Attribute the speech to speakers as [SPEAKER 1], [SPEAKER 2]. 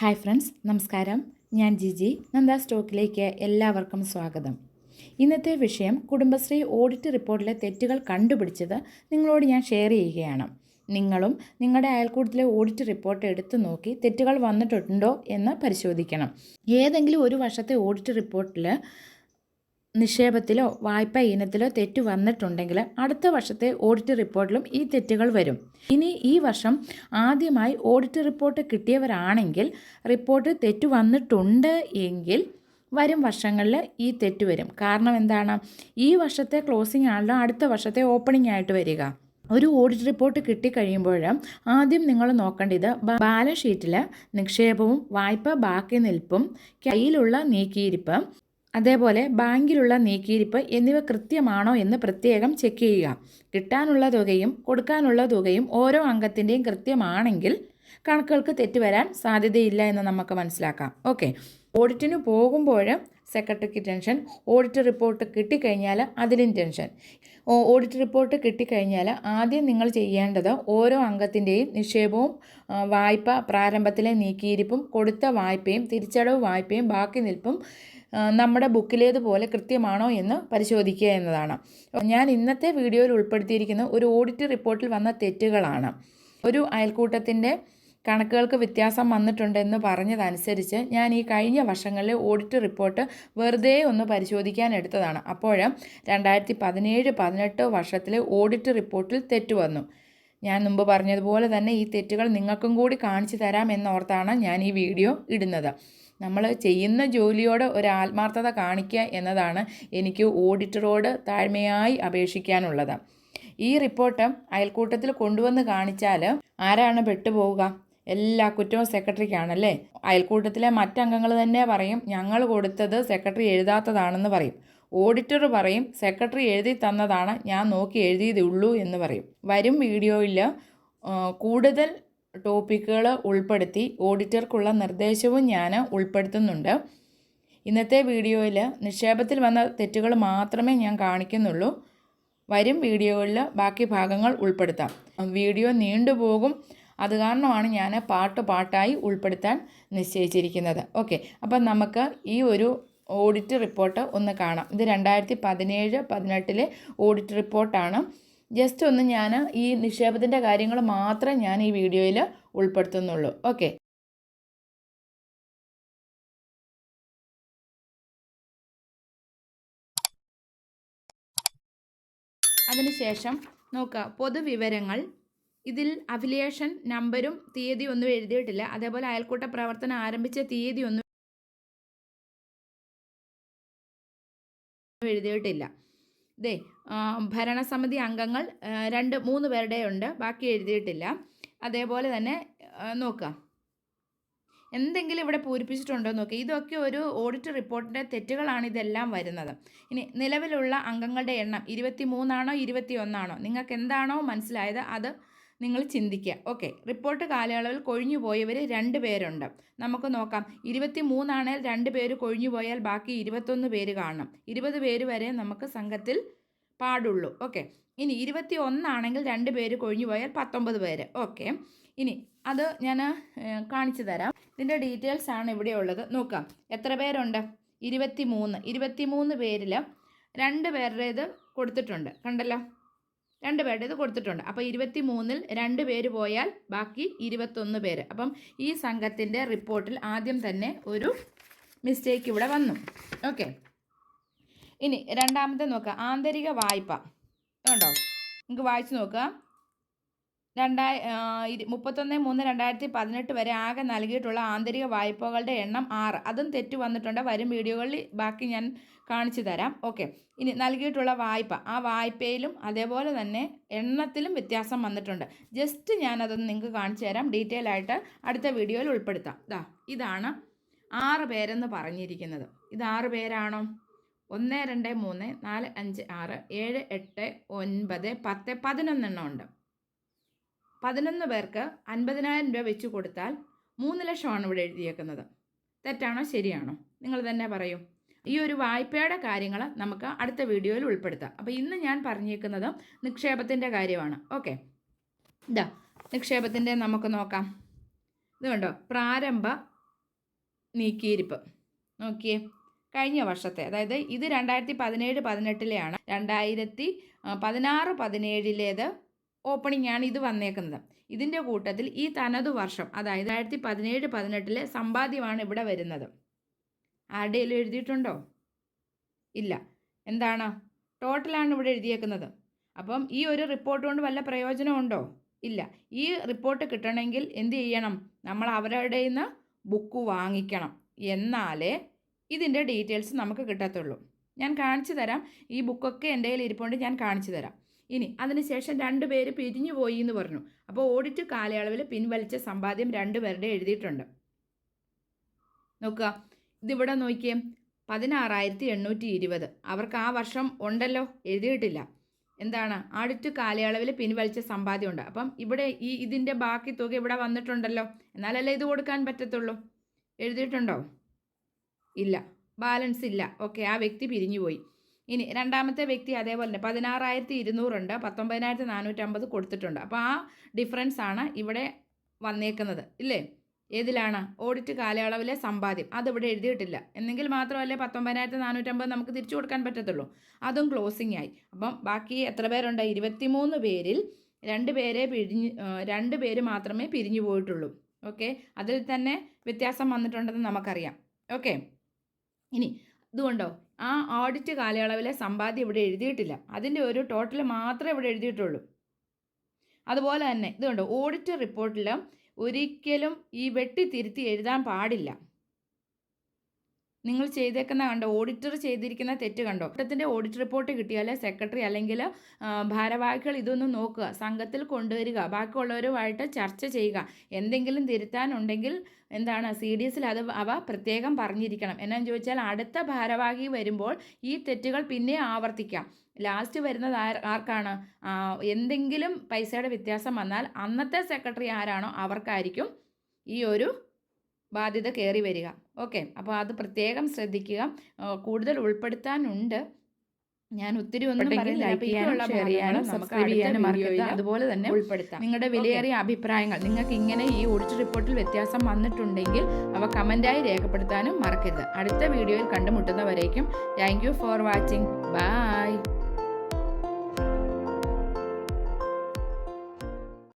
[SPEAKER 1] Hi friends നമസ്കാരം. ഞാൻ ജിജി നന്ദ സ്റ്റോക്കിലേക്ക് എല്ലാവർക്കും സ്വാഗതം. ഇന്നത്തെ വിഷയം കുടുംബശ്രീ ഓഡിറ്റ് റിപ്പോർട്ടിലെ തെറ്റുകൾ കണ്ടുപിടിച്ചത് നിങ്ങളോട് ഞാൻ ഷെയർ ചെയ്യുകയാണ്. നിങ്ങളും നിങ്ങളുടെ അയൽക്കൂട്ടത്തിലെ ഓഡിറ്റ് റിപ്പോർട്ട് എടുത്തു നോക്കി തെറ്റുകൾ വന്നിട്ടുണ്ടോ എന്ന് പരിശോധിക്കണം. ഏതെങ്കിലും ഒരു വർഷത്തെ ഓഡിറ്റ് റിപ്പോർട്ടിൽ നിക്ഷേപത്തിലോ വായ്പാ ഇനത്തിലോ തെറ്റ് വന്നിട്ടുണ്ടെങ്കിൽ അടുത്ത വർഷത്തെ ഓഡിറ്റ് റിപ്പോർട്ടിലും ഈ തെറ്റുകൾ വരും. ഇനി ഈ വർഷം ആദ്യമായി ഓഡിറ്റ് റിപ്പോർട്ട് കിട്ടിയവരാണെങ്കിൽ റിപ്പോർട്ട് തെറ്റ് വന്നിട്ടുണ്ട് എങ്കിൽ വരും വർഷങ്ങളിൽ ഈ തെറ്റ് വരും. കാരണം എന്താണ്? ഈ വർഷത്തെ ക്ലോസിംഗ് ആണല്ലോ അടുത്ത വർഷത്തെ ഓപ്പണിംഗ് ആയിട്ട് വരിക. ഒരു ഓഡിറ്റ് റിപ്പോർട്ട് കിട്ടിക്കഴിയുമ്പോൾ ആദ്യം നിങ്ങൾ നോക്കേണ്ടത് ബാലൻസ് ഷീറ്റിൽ നിക്ഷേപവും വായ്പ ബാക്കി നിൽപ്പും കയ്യിലുള്ള നീക്കിയിരിപ്പ് അതേപോലെ ബാങ്കിലുള്ള നീക്കിയിരിപ്പ് എന്നിവ കൃത്യമാണോ എന്ന് പ്രത്യേകം ചെക്ക് ചെയ്യുക. കിട്ടാനുള്ള തുകയും കൊടുക്കാനുള്ള തുകയും ഓരോ അംഗത്തിന്റെയും കൃത്യമാണെങ്കിൽ കണക്കുകൾക്ക് തെറ്റുവരാൻ സാധ്യതയില്ല എന്ന് നമുക്ക് മനസ്സിലാക്കാം. ഓക്കെ. ഓഡിറ്റിന് പോകുമ്പോൾ സെക്രട്ടറിക്ക് ടെൻഷൻ ഓഡിറ്റ് റിപ്പോർട്ട് കിട്ടിക്കഴിഞ്ഞാൽ അതിലും ടെൻഷൻ. ഓഡിറ്റ് റിപ്പോർട്ട് കിട്ടിക്കഴിഞ്ഞാൽ ആദ്യം നിങ്ങൾ ചെയ്യേണ്ടത് ഓരോ അംഗത്തിന്റെയും നിക്ഷേപവും വായ്പ പ്രാരംഭത്തിലെ നീക്കിയിരിപ്പും കൊടുത്ത വായ്പയും തിരിച്ചടവ് വായ്പയും ബാക്കി നിൽപ്പും നമ്മുടെ ബുക്കിലേതുപോലെ കൃത്യമാണോ എന്ന് പരിശോധിക്കുക എന്നതാണ്. ഞാൻ ഇന്നത്തെ വീഡിയോയിൽ ഉൾപ്പെടുത്തിയിരിക്കുന്ന ഒരു ഓഡിറ്റ് റിപ്പോർട്ടിൽ വന്ന തെറ്റുകളാണ്. ഒരു അയൽക്കൂട്ടത്തിന്റെ കണക്കുകൾക്ക് വ്യത്യാസം വന്നിട്ടുണ്ടെന്ന് പറഞ്ഞതനുസരിച്ച് ഞാൻ ഈ കഴിഞ്ഞ വർഷങ്ങളിലെ ഓഡിറ്റ് റിപ്പോർട്ട് വെറുതെ ഒന്ന് പരിശോധിക്കാൻ എടുത്തതാണ്. അപ്പോൾ രണ്ടായിരത്തി പതിനേഴ് പതിനെട്ട് വർഷത്തിലെ ഓഡിറ്റ് റിപ്പോർട്ടിൽ തെറ്റ് വന്നു. ഞാൻ മുമ്പ് പറഞ്ഞതുപോലെ തന്നെ ഈ തെറ്റുകൾ നിങ്ങൾക്കും കൂടി കാണിച്ചു തരാം എന്നോർത്താണ് ഞാൻ ഈ വീഡിയോ ഇടുന്നത്. നമ്മൾ ചെയ്യുന്ന ജോലിയോട് ഒരു ആത്മാർത്ഥത കാണിക്കുക എന്നതാണ് എനിക്ക് ഓഡിറ്ററോട് താഴ്മയായി അപേക്ഷിക്കാനുള്ളത്. ഈ റിപ്പോർട്ട് അയൽക്കൂട്ടത്തിൽ കൊണ്ടുവന്ന് കാണിച്ചാൽ ആരാണ് പെട്ടുപോവുക? എല്ലാ കുറ്റവും സെക്രട്ടറിക്കാണല്ലേ? അയൽക്കൂട്ടത്തിലെ മറ്റംഗങ്ങൾ തന്നെ പറയും ഞങ്ങൾ കൊടുത്തത് സെക്രട്ടറി എഴുതാത്തതാണെന്ന് പറയും. ഓഡിറ്റർ പറയും സെക്രട്ടറി എഴുതി തന്നതാണ് ഞാൻ നോക്കി എഴുതിയതേ ഉള്ളൂ എന്ന് പറയും. വരും വീഡിയോയിൽ കൂടുതൽ ടോപ്പിക്കുകൾ ഉൾപ്പെടുത്തി ഓഡിറ്റർക്കുള്ള നിർദ്ദേശവും ഞാൻ ഉൾപ്പെടുത്തുന്നുണ്ട്. ഇന്നത്തെ വീഡിയോയിൽ നിക്ഷേപത്തിൽ വന്ന തെറ്റുകൾ മാത്രമേ ഞാൻ കാണിക്കുന്നുള്ളൂ. വരും വീഡിയോകളിൽ ബാക്കി ഭാഗങ്ങൾ ഉൾപ്പെടുത്താം. വീഡിയോ നീണ്ടുപോകും അത് കാരണമാണ് ഞാൻ പാട്ട് പാട്ടായി ഉൾപ്പെടുത്താൻ നിശ്ചയിച്ചിരിക്കുന്നത്. ഓക്കെ. അപ്പം നമുക്ക് ഈ ഒരു ഓഡിറ്റ് റിപ്പോർട്ട് ഒന്ന് കാണാം. ഇത് രണ്ടായിരത്തി പതിനേഴ് പതിനെട്ടിലെ ഓഡിറ്റ് റിപ്പോർട്ടാണ്. ജസ്റ്റ് ഒന്ന് ഞാൻ ഈ നിക്ഷേപത്തിന്റെ കാര്യങ്ങൾ മാത്രം ഞാൻ ഈ വീഡിയോയിൽ ഉൾപ്പെടുത്തുന്നുള്ളൂ. ഓക്കെ. അതിനുശേഷം നോക്കുക പൊതുവിവരങ്ങൾ. ഇതിൽ അഫിലിയേഷൻ നമ്പരും തീയതി ഒന്നും എഴുതിയിട്ടില്ല. അതേപോലെ അയൽക്കൂട്ട പ്രവർത്തനം ആരംഭിച്ച തീയതി ഒന്നും എഴുതിയിട്ടില്ല. ദേ ഭരണസമിതി അംഗങ്ങൾ രണ്ട് മൂന്ന് പേരുടെ ഉണ്ട്. ബാക്കി എഴുതിയിട്ടില്ല. അതേപോലെ തന്നെ നോക്കുക എന്തെങ്കിലും ഇവിടെ പൂരിപ്പിച്ചിട്ടുണ്ടോ നോക്കുക ഇതൊക്കെ ഒരു ഓഡിറ്റ് റിപ്പോർട്ടിന്റെ തെറ്റുകളാണ് ഇതെല്ലാം വരുന്നത്. ഇനി നിലവിലുള്ള അംഗങ്ങളുടെ എണ്ണം ഇരുപത്തി മൂന്നാണോ ഇരുപത്തി ഒന്നാണോ നിങ്ങൾക്ക് എന്താണോ മനസ്സിലായത് അത് നിങ്ങൾ ചിന്തിക്കുക. ഓക്കെ റിപ്പോർട്ട് കാലയളവിൽ കൊഴിഞ്ഞു പോയവർ രണ്ട് പേരുണ്ട്. നമുക്ക് നോക്കാം. ഇരുപത്തി മൂന്നാണെങ്കിൽ രണ്ട് പേര് കൊഴിഞ്ഞു പോയാൽ ബാക്കി ഇരുപത്തൊന്ന് പേര് കാണണം ഇരുപത് പേര് വരെ നമുക്ക് സംഘത്തിൽ പാടുള്ളൂ. ഓക്കെ ഇനി ഇരുപത്തി ഒന്നാണെങ്കിൽ രണ്ട് പേര് കൊഴിഞ്ഞു പോയാൽ പത്തൊമ്പത് പേര്. ഓക്കെ ഇനി അത് ഞാൻ കാണിച്ചു തരാം. ഇതിന്റെ ഡീറ്റെയിൽസ് ആണ് ഇവിടെ ഉള്ളത്. നോക്കാം. എത്ര പേരുണ്ട്? ഇരുപത്തി മൂന്ന് ഇരുപത്തി മൂന്ന് പേരിൽ രണ്ട് പേരുടേത് കൊടുത്തിട്ടുണ്ട്. കണ്ടല്ലോ? രണ്ട് പേരുടെ ഇത് കൊടുത്തിട്ടുണ്ട്. അപ്പോൾ ഇരുപത്തി മൂന്നിൽ രണ്ട് പേര് പോയാൽ ബാക്കി ഇരുപത്തൊന്ന് പേര്. അപ്പം ഈ സംഘത്തിന്റെ റിപ്പോർട്ടിൽ ആദ്യം തന്നെ ഒരു മിസ്റ്റേക്ക് ഇവിടെ വന്നു. ഓക്കെ ഇനി രണ്ടാമത്തെ നോക്കുക. ആന്തരിക വായ്പ. ഉണ്ടോ നിങ്ങൾക്ക് വായിച്ചു നോക്കുക. രണ്ടായി ഇരു മുപ്പത്തൊന്ന് മൂന്ന് രണ്ടായിരത്തി പതിനെട്ട് വരെ ആകെ നൽകിയിട്ടുള്ള ആന്തരിക വായ്പകളുടെ എണ്ണം ആറ്. അതും തെറ്റ് വന്നിട്ടുണ്ട്. വരും വീഡിയോകളിൽ ബാക്കി ഞാൻ കാണിച്ചു തരാം. ഓക്കെ. ഇനി നൽകിയിട്ടുള്ള വായ്പ. ആ വായ്പയിലും അതേപോലെ തന്നെ എണ്ണത്തിലും വ്യത്യാസം വന്നിട്ടുണ്ട്. ജസ്റ്റ് ഞാനതൊന്ന് നിങ്ങൾക്ക് കാണിച്ചു തരാം. ഡീറ്റെയിൽ ആയിട്ട് അടുത്ത വീഡിയോയിൽ ഉൾപ്പെടുത്താം. ഇതാ ഇതാണ് ആറ് പേരെന്ന് പറഞ്ഞിരിക്കുന്നത്. ഇത് ആറ് പേരാണോ? ഒന്ന് രണ്ട് മൂന്ന് നാല് അഞ്ച് ആറ് ഏഴ് എട്ട് ഒൻപത് പത്ത് പതിനൊന്നെണ്ണം ഉണ്ട്. പതിനൊന്ന് പേർക്ക് അൻപതിനായിരം രൂപ വെച്ച് കൊടുത്താൽ മൂന്ന് ലക്ഷമാണ് ഇവിടെ എഴുതിയേക്കുന്നത്. തെറ്റാണോ? ശരിയാണോ? നിങ്ങൾ തന്നെ പറയൂ. ഈ ഒരു വായ്പയുടെ കാര്യങ്ങൾ നമുക്ക് അടുത്ത വീഡിയോയിൽ ഉൾപ്പെടുത്താം. അപ്പോൾ ഇന്ന് ഞാൻ പറഞ്ഞേക്കുന്നത് നിക്ഷേപത്തിന്റെ കാര്യമാണ്. ഓക്കെ. ഇതാ നിക്ഷേപത്തിന്റെ നമുക്ക് നോക്കാം. ഇത് കണ്ടോ? പ്രാരംഭ നീക്കിയിരിപ്പ്. നോക്കിയേ. കഴിഞ്ഞ വർഷത്തെ അതായത് ഇത് രണ്ടായിരത്തി പതിനേഴ് പതിനെട്ടിലെയാണ്. രണ്ടായിരത്തി പതിനാറ് പതിനേഴിലേത് ഓപ്പണിംഗ് ആണ് ഇത് വന്നേക്കുന്നത്. ഇതിന്റെ കൂട്ടത്തിൽ ഈ തനതു വർഷം അതായത് രണ്ടായിരത്തി പതിനേഴ് പതിനെട്ടിലെ സമ്പാദ്യമാണ് ഇവിടെ വരുന്നത്. ആരുടെയും എഴുതിയിട്ടുണ്ടോ? ഇല്ല. എന്താണ്? ടോട്ടലാണ് ഇവിടെ എഴുതിയേക്കുന്നത്. അപ്പം ഈ ഒരു റിപ്പോർട്ട് കൊണ്ട് വല്ല പ്രയോജനമുണ്ടോ ഇല്ല. ഈ റിപ്പോർട്ട് കിട്ടണമെങ്കിൽ എന്ത് ചെയ്യണം? നമ്മൾ അവരുടെ നിന്ന് ബുക്ക് വാങ്ങിക്കണം. എന്നാലേ ഇതിന്റെ ഡീറ്റെയിൽസ് നമുക്ക് കിട്ടത്തുള്ളൂ. ഞാൻ കാണിച്ചു തരാം. ഈ ബുക്കൊക്കെ എന്റെ കയ്യിൽ ഇരിപ്പുണ്ട്. ഞാൻ കാണിച്ചു തരാം. ഇനി അതിനുശേഷം രണ്ടുപേര് പിരിഞ്ഞു പോയി എന്ന് പറഞ്ഞു. അപ്പോൾ ഓഡിറ്റ് കാലയളവിൽ പിൻവലിച്ച സമ്പാദ്യം രണ്ട് പേരുടെ എഴുതിയിട്ടുണ്ട്. നോക്കുക. ഇതിവിടെ നോക്കിയേ. പതിനാറായിരത്തി എണ്ണൂറ്റി ഇരുപത് അവർക്ക് ആ വർഷം ഉണ്ടല്ലോ. എഴുതിയിട്ടില്ല. എന്താണ്? ആഡിറ്റ് കാലയളവിൽ പിൻവലിച്ച സമ്പാദ്യമുണ്ട്. അപ്പം ഇവിടെ ഈ ഇതിന്റെ ബാക്കി തുക ഇവിടെ വന്നിട്ടുണ്ടല്ലോ. എന്നാലല്ലേ ഇത് കൊടുക്കാൻ പറ്റത്തുള്ളൂ? എഴുതിയിട്ടുണ്ടോ? ഇല്ല. ബാലൻസ് ഇല്ല. ഓക്കെ. ആ വ്യക്തി പിരിഞ്ഞുപോയി ഇനി രണ്ടാമത്തെ വ്യക്തി അതേപോലെ തന്നെ പതിനാറായിരത്തി ഇരുന്നൂറുണ്ട് പത്തൊമ്പതിനായിരത്തി നാനൂറ്റമ്പത് കൊടുത്തിട്ടുണ്ട്. അപ്പോൾ ആ ഡിഫറൻസ് ആണ് ഇവിടെ വന്നേക്കുന്നത്. ഇല്ലേ? ഏതിലാണ്? ഓഡിറ്റ് കാലയളവിലെ സമ്പാദ്യം. അതിവിടെ എഴുതിയിട്ടില്ല. എന്നെങ്കിൽ മാത്രമല്ലേ പത്തൊമ്പതിനായിരത്തി നാനൂറ്റമ്പത് നമുക്ക് തിരിച്ചു കൊടുക്കാൻ പറ്റത്തുള്ളൂ. അതും ക്ലോസിംഗ് ആയി. അപ്പം ബാക്കി എത്ര പേരുണ്ട്? ഇരുപത്തിമൂന്ന് പേരിൽ രണ്ട് പേരെ പിരിഞ്ഞ് രണ്ട് പേര് മാത്രമേ പിരിഞ്ഞു പോയിട്ടുള്ളൂ. ഓക്കെ? അതിൽ തന്നെ വ്യത്യാസം വന്നിട്ടുണ്ടെന്ന് നമുക്കറിയാം. ഓക്കെ? ഇനി ഇതുകൊണ്ടോ? ആ ഓഡിറ്റ് കാലയളവിലെ സമ്പാദ്യം ഇവിടെ എഴുതിയിട്ടില്ല. അതിന്റെ ഒരു ടോട്ടൽ മാത്രമേ ഇവിടെ എഴുതിയിട്ടുള്ളൂ. അതുപോലെ തന്നെ ഇതുകൊണ്ട് ഓഡിറ്റ് റിപ്പോർട്ടിൽ ഒരിക്കലും ഈ വെട്ടി തിരുത്തി എഴുതാൻ പാടില്ല. നിങ്ങൾ ചെയ്തേക്കുന്ന കണ്ടോ ഓഡിറ്റർ ചെയ്തിരിക്കുന്ന തെറ്റ് കണ്ടോ? കൂട്ടത്തിന്റെ ഓഡിറ്റ് റിപ്പോർട്ട് കിട്ടിയാൽ സെക്രട്ടറി അല്ലെങ്കിൽ ഭാരവാഹികൾ ഇതൊന്നും നോക്കുക സംഘത്തിൽ കൊണ്ടുവരിക ബാക്കിയുള്ളവരുമായിട്ട് ചർച്ച ചെയ്യുക എന്തെങ്കിലും തിരുത്താനുണ്ടെങ്കിൽ എന്താണ് സി ഡി എസിൽ അത് അവ പ്രത്യേകം പറഞ്ഞിരിക്കണം. എന്നാന്ന് ചോദിച്ചാൽ അടുത്ത ഭാരവാഹി വരുമ്പോൾ ഈ തെറ്റുകൾ പിന്നെ ആവർത്തിക്കാം. ലാസ്റ്റ് വരുന്നത് ആർ ആർക്കാണ്? എന്തെങ്കിലും പൈസയുടെ വ്യത്യാസം വന്നാൽ അന്നത്തെ സെക്രട്ടറി ആരാണോ അവർക്കായിരിക്കും ഈ ഒരു ബാധ്യത കയറി വരിക. ഓക്കെ. അപ്പോൾ അത് പ്രത്യേകം ശ്രദ്ധിക്കുക. കൂടുതൽ ഉൾപ്പെടുത്താനുണ്ട്. ഞാൻ ഒത്തിരി ഒന്നും
[SPEAKER 2] ചെയ്യാനും മറക്കരുത്. അതുപോലെ തന്നെ
[SPEAKER 1] ഉൾപ്പെടുത്താം.
[SPEAKER 2] നിങ്ങളുടെ വിലയേറിയ അഭിപ്രായങ്ങൾ. നിങ്ങൾക്ക് ഇങ്ങനെ ഈ ഓഡിറ്റ് റിപ്പോർട്ടിൽ വ്യത്യാസം വന്നിട്ടുണ്ടെങ്കിൽ അവ കമന്റായി രേഖപ്പെടുത്താനും മറക്കരുത്. അടുത്ത വീഡിയോയിൽ കണ്ടുമുട്ടുന്നവരേക്കും thank you for watching bye